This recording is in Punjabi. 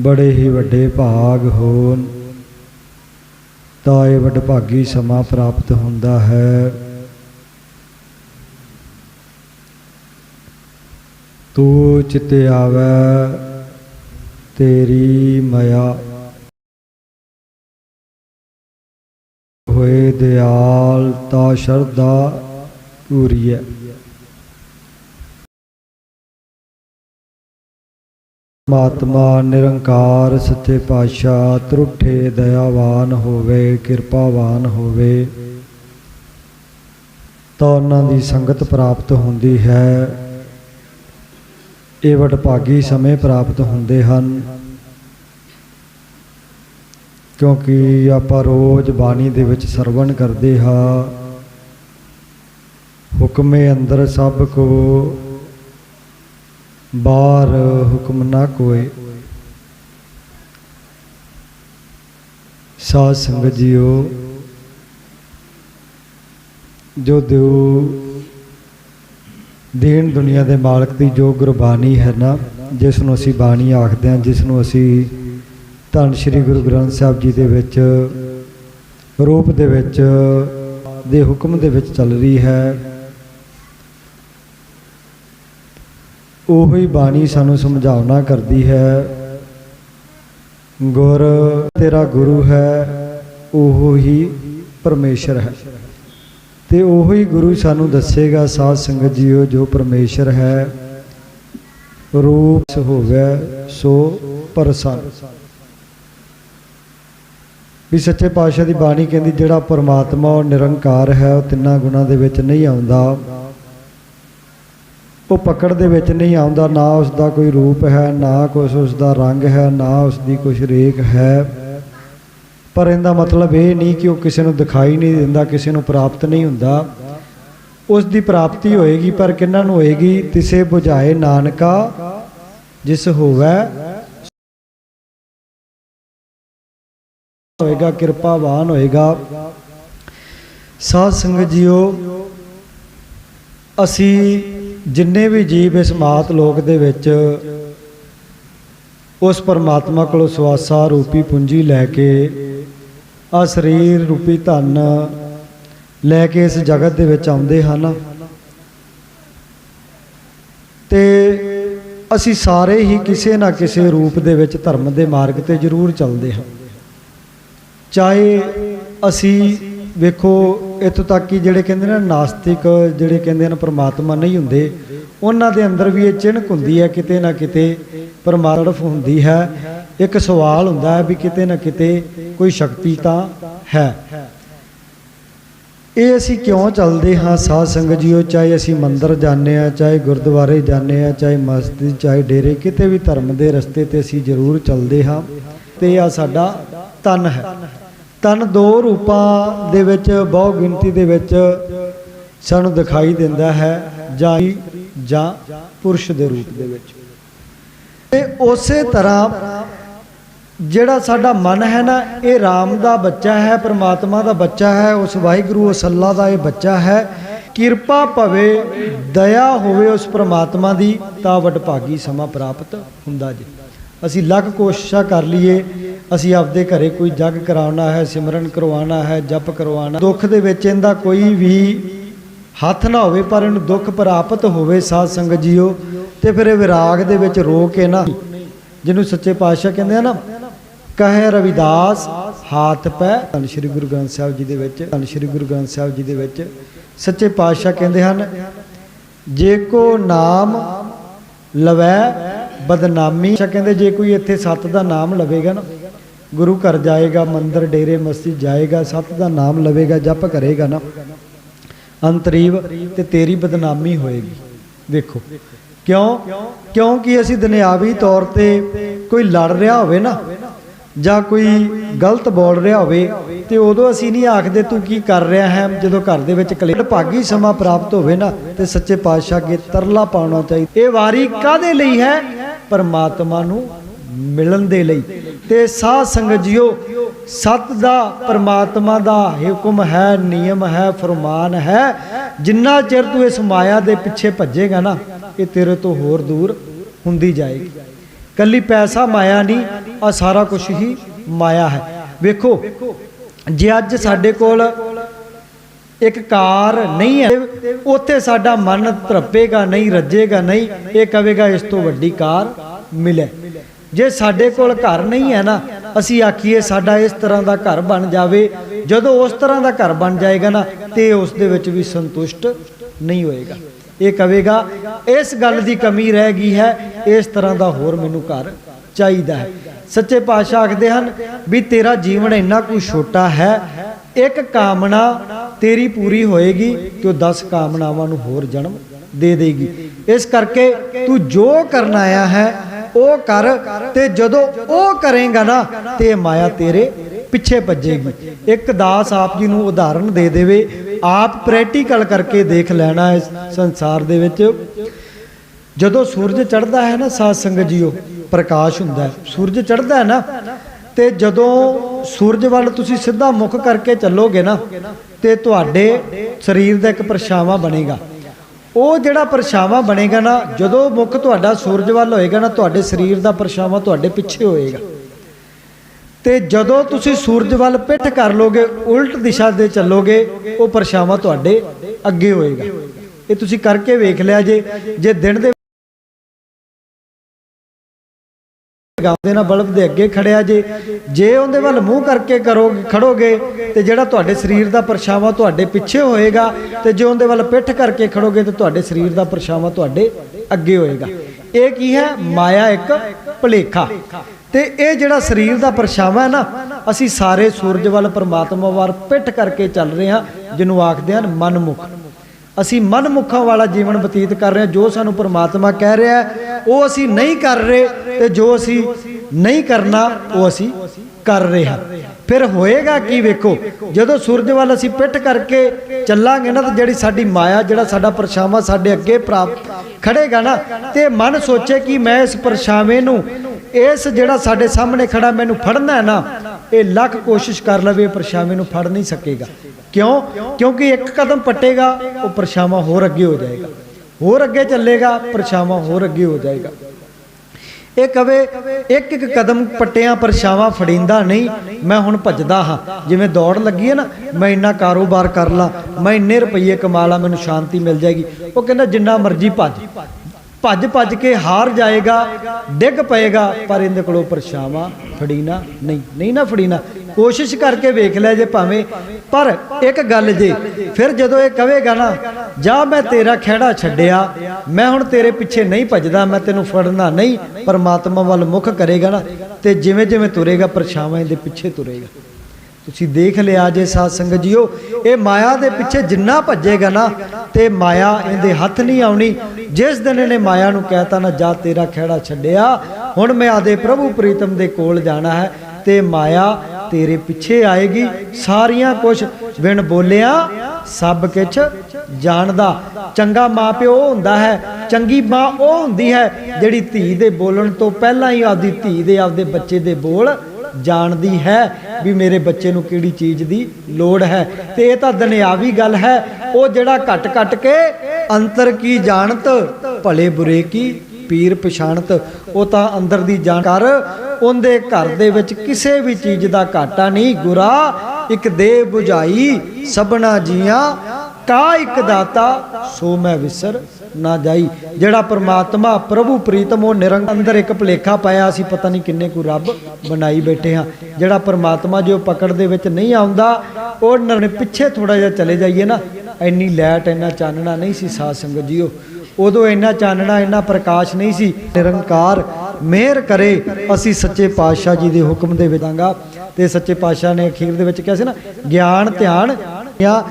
ਬੜੇ ਹੀ ਵੱਡੇ ਭਾਗ ਹੋਣ। ਤਾਂ ਇਹ ਵਡਭਾਗੀ ਸਮਾਂ ਪ੍ਰਾਪਤ ਹੁੰਦਾ ਹੈ। ਤੂੰ ਚਿਤੇ ਆਵੈ, ਤੇਰੀ ਮਾਇਆ। ਹੋਏ ਦਿਆਲ ਤਾ ਸ਼ਰਧਾ ਪੂਰੀਐ। ਮਾਤਮਾ ਨਿਰੰਕਾਰ ਸੱਚੇ ਪਾਤਸ਼ਾਹ, ਤਰੁੱਠੇ ਦਇਆਵਾਨ ਹੋਵੇ, ਕਿਰਪਾਵਾਨ ਹੋਵੇ। ਤਾਂ ਉਹਨਾਂ ਦੀ ਸੰਗਤ ਪ੍ਰਾਪਤ ਹੁੰਦੀ ਹੈ। ਇਹ ਵਡਭਾਗੀ ਸਮੇਂ ਪ੍ਰਾਪਤ ਹੁੰਦੇ ਹਨ। ਕਿਉਂਕਿ ਆਪਾਂ ਰੋਜ਼ ਬਾਣੀ ਦੇ ਵਿੱਚ ਸਰਵਣ ਕਰਦੇ ਹਾਂ। ਹੁਕਮੇ ਅੰਦਰ ਸਭ ਕੋ ਬਾਹਰ ਹੁਕਮ ਨਾ ਕੋਏ। ਸਾਧ ਸੰਗਤ ਜੀਓ, ਜੋ ਦਿਉ ਦੇਣ ਦੁਨੀਆ ਦੇ ਮਾਲਕ ਦੀ ਜੋ ਗੁਰਬਾਣੀ ਹੈ ਨਾ, ਜਿਸ ਨੂੰ ਅਸੀਂ ਬਾਣੀ ਆਖਦੇ ਹਾਂ, ਜਿਸ ਨੂੰ ਅਸੀਂ ਧੰਨ ਸ਼੍ਰੀ ਗੁਰੂ ਗ੍ਰੰਥ ਸਾਹਿਬ ਜੀ ਦੇ ਵਿੱਚ, ਰੂਪ ਦੇ ਵਿੱਚ, ਦੇ ਹੁਕਮ ਦੇ ਵਿੱਚ ਚੱਲ ਰਹੀ ਹੈ। ਉਹੀ ਬਾਣੀ ਸਾਨੂੰ ਸਮਝਾਉਣਾ ਕਰਦੀ ਹੈ। ਗੁਰ ਤੇਰਾ ਗੁਰੂ ਹੈ, ਉਹ ਹੀ ਪਰਮੇਸ਼ਰ ਹੈ। ਤੇ ਹੀ ਗੁਰੂ ਸਾਨੂੰ ਦੱਸੇਗਾ, ਸਾਧ ਸੰਗਤ ਜੀਓ, ਜੋ ਪਰਮੇਸ਼ਰ ਹੈ। ਰੂਪ ਹੋਵੇ, ਸੋ ਪਰਸਨ। ਵੀ ਸੱਚੇ ਪਾਤਸ਼ਾਹ ਦੀ ਬਾਣੀ ਕਹਿੰਦੀ, ਜਿਹੜਾ ਪਰਮਾਤਮਾ ਉਹ ਨਿਰੰਕਾਰ ਹੈ, ਉਹ ਤਿੰਨਾਂ ਗੁਣਾਂ ਦੇ ਵਿੱਚ ਨਹੀਂ ਆਉਂਦਾ। ਉਹ ਪਕੜ ਦੇ ਵਿੱਚ ਨਹੀਂ ਆਉਂਦਾ, ਨਾ ਉਸ ਦਾ ਕੋਈ ਰੂਪ ਹੈ, ਨਾ ਕੁਛ ਉਸ ਦਾ ਰੰਗ ਹੈ, ਨਾ ਉਸ ਦੀ ਕੁਛ ਰੇਖ ਹੈ। ਪਰ ਇਹਦਾ ਮਤਲਬ ਇਹ ਨਹੀਂ ਕਿ ਉਹ ਕਿਸੇ ਨੂੰ ਦਿਖਾਈ ਨਹੀਂ ਦਿੰਦਾ, ਕਿਸੇ ਨੂੰ ਪ੍ਰਾਪਤ ਨਹੀਂ ਹੁੰਦਾ। ਉਸ ਦੀ ਪ੍ਰਾਪਤੀ ਹੋਏਗੀ, ਪਰ ਕਿੰਨਾਂ ਨੂੰ ਹੋਏਗੀ? ਤਿਸੇ 부ਝਾਏ ਨਾਨਕਾ, ਜਿਸ ਹੋਵੇ, ਹੋਏਗਾ, ਕਿਰਪਾਵਾਨ ਹੋਏਗਾ। ਸਾਧ ਸੰਗਤ ਜੀਓ, ਅਸੀਂ ਜਿੰਨੇ ਵੀ ਜੀਵ ਇਸ ਮਾਤ ਲੋਕ ਦੇ ਵਿੱਚ ਉਸ ਪਰਮਾਤਮਾ ਕੋਲੋਂ ਸਵਾਸਾ ਰੂਪੀ ਪੂੰਜੀ ਲੈ ਕੇ, ਆ ਸਰੀਰ ਰੂਪੀ ਧਨ ਲੈ ਕੇ ਇਸ ਜਗਤ ਦੇ ਵਿੱਚ ਆਉਂਦੇ ਹਨ। ਤੇ ਅਸੀਂ ਸਾਰੇ ਹੀ ਕਿਸੇ ਨਾ ਕਿਸੇ ਰੂਪ ਦੇ ਵਿੱਚ ਧਰਮ ਦੇ ਮਾਰਗ ਤੇ ਜ਼ਰੂਰ ਚੱਲਦੇ ਹਾਂ। ਚਾਹੇ ਅਸੀਂ ਵੇਖੋ, ਇੱਥੋਂ ਤੱਕ ਕਿ ਜਿਹੜੇ ਕਹਿੰਦੇ ਨੇ ਨਾਸਤਿਕ, ਜਿਹੜੇ ਕਹਿੰਦੇ ਨੇ ਪਰਮਾਤਮਾ ਨਹੀਂ ਹੁੰਦੇ, ਉਹਨਾਂ ਦੇ ਅੰਦਰ ਵੀ ਇਹ ਚਿਣਕ ਹੁੰਦੀ ਹੈ, ਕਿਤੇ ਨਾ ਕਿਤੇ ਪਰਮਾਰਥ ਹੁੰਦੀ ਹੈ। ਇੱਕ ਸਵਾਲ ਹੁੰਦਾ ਹੈ ਵੀ ਕਿਤੇ ਨਾ ਕਿਤੇ ਕੋਈ ਸ਼ਕਤੀ ਤਾਂ ਹੈ। ਇਹ ਅਸੀਂ ਕਿਉਂ ਚੱਲਦੇ ਹਾਂ ਸਾਧ ਸੰਗਤ ਜੀਓ? ਚਾਹੇ ਅਸੀਂ ਮੰਦਰ ਜਾਂਦੇ ਆ ਚਾਹੇ ਗੁਰਦੁਆਰੇ ਜਾਂਦੇ ਆ ਚਾਹੇ ਮਸਜਿਦ, ਚਾਹੇ ਡੇਰੇ, ਕਿਤੇ ਵੀ ਧਰਮ ਦੇ ਰਸਤੇ ਤੇ ਅਸੀਂ ਜ਼ਰੂਰ ਚੱਲਦੇ ਹਾਂ ਤੇ ਆ ਸਾਡਾ ਤਨ ਹੈ। ਤਨ ਦੋ ਰੂਪਾਂ ਦੇ ਵਿੱਚ, ਬਹੁ ਗਿਣਤੀ ਦੇ ਵਿੱਚ ਸਾਨੂੰ ਦਿਖਾਈ ਦਿੰਦਾ ਹੈ, ਜਾਂ ਜਾਂ ਪੁਰਸ਼ ਦੇ ਰੂਪ ਦੇ ਵਿੱਚ। ਤੇ ਉਸੇ ਤਰ੍ਹਾਂ ਜਿਹੜਾ ਸਾਡਾ ਮਨ ਹੈ ਨਾ, ਇਹ RAM ਦਾ ਬੱਚਾ ਹੈ, ਪ੍ਰਮਾਤਮਾ ਦਾ ਬੱਚਾ ਹੈ, ਉਸ ਵਾਹਿਗੁਰੂ, ਉਸ ਅੱਲਾ ਦਾ ਇਹ ਬੱਚਾ ਹੈ। ਕਿਰਪਾ ਭਵੇ, ਦਇਆ ਹੋਵੇ ਉਸ ਪ੍ਰਮਾਤਮਾ ਦੀ, ਤਾਂ ਵਡਭਾਗੀ ਸਮਾਂ ਪ੍ਰਾਪਤ ਹੁੰਦਾ ਜੀ। ਅਸੀਂ ਲੱਖ ਕੋਸ਼ਿਸ਼ਾਂ ਕਰ ਲਈਏ। ਅਸੀਂ ਆਪਦੇ ਘਰੇ ਕੋਈ ਜਗ ਕਰਾਉਣਾ ਹੈ, ਸਿਮਰਨ ਕਰਵਾਉਣਾ ਹੈ, ਜਪ ਕਰਵਾਉਣਾ। ਦੁੱਖ ਦੇ ਵਿੱਚ ਇਹਦਾ ਕੋਈ ਵੀ ਹੱਥ ਨਾ ਹੋਵੇ, ਪਰ ਇਹਨੂੰ ਦੁੱਖ ਪ੍ਰਾਪਤ ਹੋਵੇ ਸਾਧ ਸੰਗਤ ਜੀਓ, ਤੇ ਫਿਰ ਇਹ ਵਿਰਾਗ ਦੇ ਵਿੱਚ ਰੋ ਕੇ ਨਾ ਜਿਹਨੂੰ ਸੱਚੇ ਪਾਤਸ਼ਾਹ ਕਹਿੰਦੇ ਆ ਨਾ, ਕਹੇ ਰਵਿਦਾਸ, ਹਾਥ ਪੈ। ਧੰਨ ਸ਼੍ਰੀ ਗੁਰੂ ਗ੍ਰੰਥ ਸਾਹਿਬ ਜੀ ਦੇ ਵਿੱਚ, ਧੰਨ ਸ਼੍ਰੀ ਗੁਰੂ ਗ੍ਰੰਥ ਸਾਹਿਬ ਜੀ ਦੇ ਵਿੱਚ ਸੱਚੇ ਪਾਤਸ਼ਾਹ ਕਹਿੰਦੇ ਹਨ, ਜੇ ਕੋ ਨਾਮ ਲਵੈ ਬਦਨਾਮੀ। ਸ਼ਾ ਕਹਿੰਦੇ ਜੇ ਕੋਈ ਇੱਥੇ ਸੱਤ ਦਾ ਨਾਮ ਲਵੇਗਾ ਨਾ, ਗੁਰੂ ਘਰ ਜਾਏਗਾ, ਮੰਦਰ, ਡੇਰੇ, ਮਸਜਿਦ ਜਾਏਗਾ, ਸੱਤ ਦਾ ਨਾਮ ਲਵੇਗਾ, ਜਪ ਕਰੇਗਾ ਨਾ, ਅੰਤਰੀਵ ਤੇ ਤੇਰੀ ਬਦਨਾਮੀ ਹੋਏਗੀ। ਦੇਖੋ, ਕਿਉਂ? ਕਿਉਂਕਿ ਅਸੀਂ ਦੁਨਿਆਵੀ ਤੌਰ ਤੇ ਕੋਈ ਲੜ ਰਿਹਾ ਹੋਵੇ ਨਾ, ਜਾਂ ਕੋਈ ਗਲਤ ਬੋਲ ਰਿਹਾ ਹੋਵੇ, ਤੇ ਉਦੋਂ ਅਸੀਂ ਨਹੀਂ ਆਖਦੇ ਤੂੰ ਕੀ ਕਰ ਰਿਹਾ ਹੈ, ਜਦੋਂ ਘਰ ਦੇ ਵਿੱਚ ਕਲੇਸ਼, ਭਾਗੀ ਸਮਾਂ ਪ੍ਰਾਪਤ ਹੋਵੇ ਨਾ, ਤੇ ਸੱਚੇ ਪਾਤਸ਼ਾਹ ਅੱਗੇ ਤਰਲਾ ਪਾਉਣਾ ਚਾਹੀਦਾ। ਇਹ ਵਾਰੀ ਕਾਦੇ ਲਈ ਹੈ? ਪਰਮਾਤਮਾ ਨੂੰ ਮਿਲਣ ਦੇ ਲਈ। ਤੇ ਸਾਧ ਸੰਗਤ ਜੀਓ, ਸਤ ਦਾ ਪਰਮਾਤਮਾ ਦਾ ਹੁਕਮ ਹੈ, ਨਿਯਮ ਹੈ, ਫਰਮਾਨ ਹੈ। ਜਿੰਨਾ ਚਿਰ ਤੂੰ ਇਸ ਮਾਇਆ ਦੇ ਪਿੱਛੇ ਭੱਜੇਗਾ ਨਾ, ਇਹ ਤੇਰੇ ਤੋਂ ਹੋਰ ਦੂਰ ਹੁੰਦੀ ਜਾਏਗੀ। ਕੱਲੀ ਪੈਸਾ ਮਾਇਆ ਨਹੀਂ ਆ ਸਾਰਾ ਕੁਝ ਹੀ ਮਾਇਆ ਹੈ। ਵੇਖੋ, ਜੇ ਅੱਜ ਸਾਡੇ ਕੋਲ ਇੱਕ ਕਾਰ ਨਹੀਂ ਹੈ, ਉੱਥੇ ਸਾਡਾ ਮਨ ਤਰਪੇਗਾ ਨਹੀਂ, ਰੱਜੇਗਾ ਨਹੀਂ, ਇਹ ਕਹੇਗਾ ਇਸ ਤੋਂ ਵੱਡੀ ਕਾਰ। ਮਿਲੇ। ਜੇ ਸਾਡੇ ਕੋਲ ਘਰ ਨਹੀਂ ਹੈ ਨਾ, ਅਸੀਂ ਆਖੀਏ ਸਾਡਾ ਇਸ ਤਰ੍ਹਾਂ ਦਾ ਘਰ ਬਣ ਜਾਵੇ। ਜਦੋਂ ਉਸ ਤਰ੍ਹਾਂ ਦਾ ਘਰ ਬਣ ਜਾਏਗਾ ਨਾ, ਤੇ ਉਸ ਦੇ ਵਿੱਚ ਵੀ ਸੰਤੁਸ਼ਟ ਨਹੀਂ ਹੋਏਗਾ। ਇਹ ਕਵੇਗਾ, ਇਸ ਗੱਲ ਦੀ ਕਮੀ ਰਹਿ ਗਈ ਹੈ, ਇਸ ਤਰ੍ਹਾਂ ਦਾ ਹੋਰ ਮੈਨੂੰ ਘਰ ਚਾਹੀਦਾ ਹੈ। ਸੱਚੇ ਪਾਤਸ਼ਾਹ ਆਖਦੇ ਹਨ ਵੀ ਤੇਰਾ ਜੀਵਨ ਇੰਨਾ ਕੁ ਛੋਟਾ ਹੈ, ਇੱਕ ਕਾਮਨਾ ਤੇਰੀ ਪੂਰੀ ਹੋਏਗੀ ਤੇ ਉਹ 10 ਕਾਮਨਾਵਾਂ ਨੂੰ ਹੋਰ ਜਨਮ ਦੇ ਦੇਗੀ। ਇਸ ਕਰਕੇ ਤੂੰ ਜੋ ਕਰਨ ਆਇਆ ਹੈ ਉਹ ਕਰ ਤੇ ਜਦੋਂ ਉਹ ਕਰੇਗਾ ਨਾ ਤੇ ਮਾਇਆ ਤੇਰੇ ਪਿੱਛੇ ਭੱਜੇਗੀ। ਇੱਕ ਦਾਸ ਆਪ ਜੀ ਨੂੰ ਉਦਾਹਰਣ ਦੇ ਦੇਵੇ। ਆਪ ਪ੍ਰੈਕਟੀਕਲ ਕਰਕੇ ਦੇਖ ਲੈਣਾ ਇਸ ਸੰਸਾਰ ਦੇ ਵਿੱਚ। ਜਦੋਂ ਸੂਰਜ ਚੜ੍ਹਦਾ ਹੈ ਨਾ, ਸਾਧ ਸੰਗਤ ਜੀਓ, ਪ੍ਰਕਾਸ਼ ਹੁੰਦਾ ਹੈ। ਸੂਰਜ ਚੜ੍ਹਦਾ ਹੈ ਨਾ, ਤੇ ਜਦੋਂ ਸੂਰਜ ਵੱਲ ਤੁਸੀਂ ਸਿੱਧਾ ਮੁਖ ਕਰਕੇ ਚੱਲੋਗੇ ਨਾ, ਤੇ ਤੁਹਾਡੇ ਸਰੀਰ ਦਾ ਇੱਕ ਪਰਛਾਵਾਂ ਬਣੇਗਾ। ਉਹ ਜਿਹੜਾ ਪਰਛਾਵਾਂ ਬਣੇਗਾ ਨਾ, ਜਦੋਂ ਮੁਖ ਤੁਹਾਡਾ ਸੂਰਜ ਵੱਲ ਹੋਏਗਾ ਨਾ, ਤੁਹਾਡੇ ਸਰੀਰ ਦਾ ਪਰਛਾਵਾਂ ਤੁਹਾਡੇ ਪਿੱਛੇ ਹੋਏਗਾ। ਤੇ ਜਦੋਂ ਤੁਸੀਂ ਸੂਰਜ ਵੱਲ ਪਿੱਠ ਕਰ ਲੋਗੇ, ਉਲਟ ਦਿਸ਼ਾ ਦੇ ਚੱਲੋਗੇ, ਉਹ ਪਰਛਾਵਾਂ ਤੁਹਾਡੇ ਅੱਗੇ ਹੋਏਗਾ। ਇਹ ਤੁਸੀਂ ਕਰਕੇ ਵੇਖ ਲਿਆ ਜੇ। ਜੇ ਦਿਨ ਦੇ ਗਾਉਂਦੇ ਨਾਲ ਬਲਬ ਦੇ ਅੱਗੇ ਖੜਿਆ ਜੇ। ਜੇ ਉਹਦੇ ਵੱਲ ਮੂੰਹ ਕਰਕੇ ਕਰੋਗੇ, ਖੜੋਗੇ, ਤੇ ਜਿਹੜਾ ਤੁਹਾਡੇ ਸਰੀਰ ਦਾ ਪਰਛਾਵਾਂ ਤੁਹਾਡੇ ਪਿੱਛੇ ਹੋਏਗਾ, ਤੇ ਜੇ ਉਹਦੇ ਵੱਲ ਪਿੱਠ ਕਰਕੇ ਖੜੋਗੇ, ਤੇ ਤੁਹਾਡੇ ਸਰੀਰ ਦਾ ਪਰਛਾਵਾਂ ਤੁਹਾਡੇ ਅੱਗੇ ਹੋਏਗਾ। ਇਹ ਕੀ ਹੈ? ਮਾਇਆ ਇੱਕ ਭੁਲੇਖਾ। ਤੇ ਇਹ ਜਿਹੜਾ ਸਰੀਰ ਦਾ ਪਰਛਾਵਾਂ ਹੈ ਨਾ, ਅਸੀਂ ਸਾਰੇ ਸੂਰਜ ਵੱਲ, ਪਰਮਾਤਮਾ ਵੱਲ ਪਿੱਠ ਕਰਕੇ ਚੱਲ ਰਹੇ ਹਾਂ, ਜਿਹਨੂੰ ਆਖਦੇ ਹਨ ਮਨਮੁਖ। ਅਸੀਂ ਮਨਮੁਖਾਂ ਵਾਲਾ ਜੀਵਨ ਬਤੀਤ ਕਰ ਰਹੇ ਹਾਂ, ਜੋ ਸਾਨੂੰ ਪ੍ਰਮਾਤਮਾ ਕਹਿ ਰਿਹਾ ਹੈ, ਉਹ ਅਸੀਂ ਨਹੀਂ ਕਰ ਰਹੇ ਤੇ ਜੋ ਅਸੀਂ ਨਹੀਂ ਕਰਨਾ, ਉਹ ਅਸੀਂ ਕਰ ਰਹੇ ਹਾਂ। ਫਿਰ ਹੋਏਗਾ ਕੀ ਵੇਖੋ, ਜਦੋਂ ਸੂਰਜ ਵੱਲ ਅਸੀਂ ਪਿੱਠ ਕਰਕੇ ਚੱਲਾਂਗੇ ਨਾ, ਤਾਂ ਜਿਹੜੀ ਸਾਡੀ ਮਾਇਆ, ਜਿਹੜਾ ਸਾਡਾ ਪਰਛਾਵਾਂ ਸਾਡੇ ਅੱਗੇ ਪ੍ਰਾਪਤ ਖੜੇਗਾ ਨਾ, ਤੇ ਮਨ ਸੋਚੇ ਕਿ ਮੈਂ ਇਸ ਪਰਛਾਵੇਂ ਨੂੰ, ਇਸ ਜਿਹੜਾ ਸਾਡੇ ਸਾਹਮਣੇ ਖੜਾ ਮੈਨੂੰ ਫੜਨਾ ਹੈ ਨਾ ਇਹ ਲੱਖ ਕੋਸ਼ਿਸ਼ ਕਰ ਲਵੇ ਪਰਛਾਵੇਂ ਨੂੰ ਫੜ ਨਹੀਂ ਸਕੇਗਾ। ਕਿਉਂ? ਕਿਉਂਕਿ ਇੱਕ ਕਦਮ ਪੱਟੇਗਾ, ਉਹ ਪਰਛਾਵਾਂ ਹੋਰ ਅੱਗੇ ਹੋ ਜਾਏਗਾ। ਹੋਰ ਅੱਗੇ ਚੱਲੇਗਾ, ਪਰਛਾਵਾਂ ਹੋਰ ਅੱਗੇ ਹੋ ਜਾਏਗਾ। ਇਹ ਕਵੇ, ਇੱਕ ਇੱਕ ਕਦਮ ਪੱਟਿਆਂ ਪਰਛਾਵਾਂ ਫੜਿੰਦਾ ਨਹੀਂ, ਮੈਂ ਹੁਣ ਭੱਜਦਾ ਹਾਂ। ਜਿਵੇਂ ਦੌੜ ਲੱਗੀ ਹੈ ਨਾ, ਮੈਂ ਇੰਨਾ ਕਾਰੋਬਾਰ ਕਰ ਲਾ, ਮੈਂ ਇੰਨੇ ਰੁਪਏ ਕਮਾ ਲਾ, ਮੈਨੂੰ ਸ਼ਾਂਤੀ ਮਿਲ ਜਾਏਗੀ। ਉਹ ਕਹਿੰਦਾ, ਜਿੰਨਾ ਮਰਜ਼ੀ ਭੱਜ। ਭੱਜ ਭੱਜ ਕੇ ਹਾਰ ਜਾਏਗਾ, ਡਿੱਗ ਪਏਗਾ, ਪਰ ਇਹਦੇ ਕੋਲੋਂ ਪਰਛਾਵਾਂ ਫੜੀਨਾ ਨਹੀਂ ਨਹੀਂ ਨਾ ਫੜੀਨਾ। ਕੋਸ਼ਿਸ਼ ਕਰਕੇ ਵੇਖ ਲੈ ਜੇ ਭਾਵੇਂ, ਪਰ ਇੱਕ ਗੱਲ ਜੇ, ਫਿਰ ਜਦੋਂ ਇਹ ਕਹੇਗਾ ਨਾ, ਜਾ ਮੈਂ ਤੇਰਾ ਖਿਹੜਾ ਛੱਡਿਆ, ਮੈਂ ਹੁਣ ਤੇਰੇ ਪਿੱਛੇ ਨਹੀਂ ਭੱਜਦਾ, ਮੈਂ ਤੈਨੂੰ ਫੜਨਾ ਨਹੀਂ, ਪਰਮਾਤਮਾ ਵੱਲ ਮੁਖ ਕਰੇਗਾ ਨਾ, ਤੇ ਜਿਵੇਂ ਜਿਵੇਂ ਤੁਰੇਗਾ, ਪਰਛਾਵਾਂ ਇਹਦੇ ਪਿੱਛੇ ਤੁਰੇਗਾ। ਤੁਸੀਂ ਦੇਖ ਲਿਆ ਜੇ ਸਾਧ ਸੰਗਤ ਜੀਓ, ਇਹ ਮਾਇਆ ਦੇ ਪਿੱਛੇ ਜਿੰਨਾ ਭੱਜੇਗਾ ਨਾ, ਤੇ ਮਾਇਆ ਇਹਦੇ ਹੱਥ ਨਹੀਂ ਆਉਣੀ ਜਿਸ ਦਿਨ ਇਹਨੇ ਮਾਇਆ ਨੂੰ ਕਹਿਤਾ ਨਾ ਜਾ ਤੇਰਾ ਖਿਹੜਾ ਛੱਡਿਆ, ਹੁਣ ਮੈਂ ਆਦੇ ਪ੍ਰਭੂ ਪ੍ਰੀਤਮ ਦੇ ਕੋਲ ਜਾਣਾ ਹੈ ਤੇ ਮਾਇਆ ਤੇਰੇ ਪਿੱਛੇ ਆਏਗੀ। ਸਾਰੀਆਂ ਕੁਛ ਵਿਣ ਬੋਲਿਆ, ਸਭ ਕੁਛ ਜਾਣਦਾ। ਚੰਗਾ ਮਾਪਿਓ ਉਹ ਹੁੰਦਾ ਹੈ, ਚੰਗੀ ਮਾਂ ਉਹ ਹੁੰਦੀ ਹੈ ਜਿਹੜੀ ਧੀ ਦੇ ਬੋਲਣ ਤੋਂ ਪਹਿਲਾਂ ਹੀ ਆਪਦੀ ਧੀ ਦੇ ਆਪਦੇ ਬੱਚੇ ਦੇ ਬੋਲ ਜਾਣਦੀ ਹੈ ਵੀ ਮੇਰੇ ਬੱਚੇ ਨੂੰ ਕਿਹੜੀ ਚੀਜ਼ ਦੀ ਲੋੜ ਹੈ। ਤੇ ਇਹ ਤਾਂ ਦੁਨਿਆਵੀ ਗੱਲ ਹੈ, ਉਹ ਜਿਹੜਾ ਘਟ ਘਟ ਕੇ ਅੰਤਰ ਕੀ ਜਾਣਤ, ਭਲੇ ਬੁਰੇ ਕੀ, ਪੀਰ ਪਛਾਣਤ। ਉਹ ਤਾਂ ਅੰਦਰ ਦੀ ਜਾਣਕਾਰ ਉਹਦੇ ਘਰ ਦੇ ਵਿੱਚ ਕਿਸੇ ਵੀ ਚੀਜ਼ ਦਾ ਘਾਟਾ ਨਹੀਂ। ਗੁਰਾ, ਇੱਕ ਦੇ 부ਝਾਈ ਸਭਨਾ ਜੀਆਂ, ਕਾ ਇੱਕ ਦਾਤਾ, ਸੋ ਮੈਂ ਵਿਸਰ ਨਾ ਜਾਈ। ਜਿਹੜਾ ਪਰਮਾਤਮਾ ਪ੍ਰਭੂ ਪ੍ਰੀਤਮ, ਉਹ ਨਿਰੰਗ ਅੰਦਰ ਇੱਕ ਭਲੇਖਾ ਪਾਇਆ ਅਸੀਂ ਪਤਾ ਨਹੀਂ ਕਿੰਨੇ ਕੁ ਰੱਬ ਬਣਾਈ ਬੈਠੇ ਹਾਂ। ਜਿਹੜਾ ਪ੍ਰਮਾਤਮਾ ਜੋ ਪਕੜ ਦੇ ਵਿੱਚ ਨਹੀਂ ਆਉਂਦਾ, ਉਹ ਨੇ ਪਿੱਛੇ ਥੋੜਾ ਜਿਹਾ ਚਲੇ ਜਾਈਏ ਨਾ। ਇੰਨੀ ਲੈਟ ਇੰਨਾ ਚਾਨਣਾ ਨਹੀਂ ਸੀ ਸਾਧ ਸੰਗਤ ਜੀਓ। ਉਦੋਂ ਇੰਨਾ ਚਾਨਣਾ, ਇੰਨਾ ਪ੍ਰਕਾਸ਼ ਨਹੀਂ ਸੀ। ਨਿਰੰਕਾਰ ਮਿਹਰ ਕਰੇ, ਅਸੀਂ ਸੱਚੇ ਪਾਤਸ਼ਾਹ ਜੀ ਦੇ ਹੁਕਮ ਦੇ ਵਿਦਾਂਗਾ। ਤੇ ਸੱਚੇ ਪਾਤਸ਼ਾਹ ਨੇ ਅਖੀਰ ਦੇ ਵਿੱਚ ਕਿਹਾ ਸੀ ਨਾ, ਗਿਆਨ, ਧਿਆਨ, ਜਾਂ